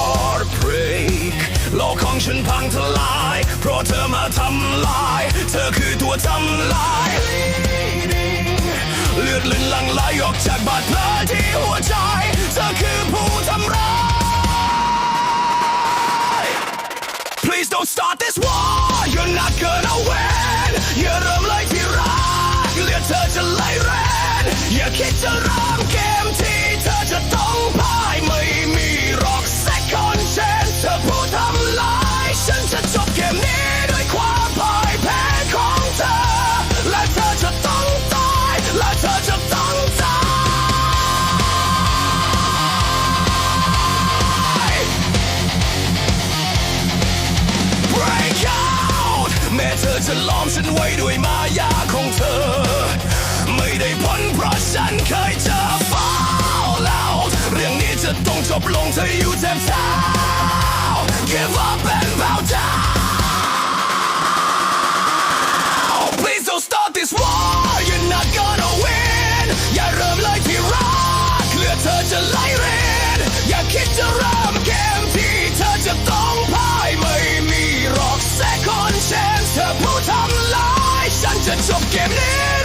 Heartbreak โลกของฉันพังทลาย เพราะเธอมาทำลาย เธอคือ วทำลาย เลือดลื่นหลังไหลออกจากบาดแผลที่หัวใจ เธอคือ ด้วยมายาของเธอ ไม่ได้ผลเพราะฉันเคยเจอ fall out เรื่องนี้จะต้องจบลงเธออยู่เจ็บเท้า give up and bow down give me.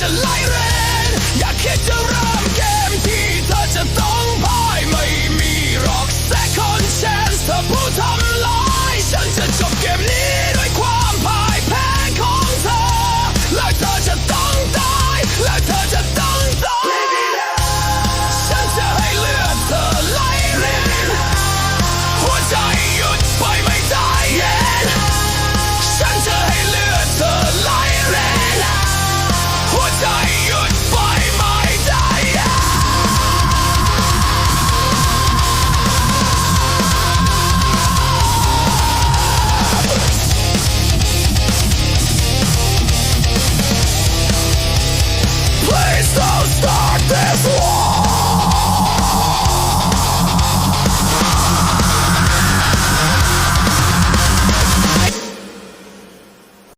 Jesteś liarem, jakie to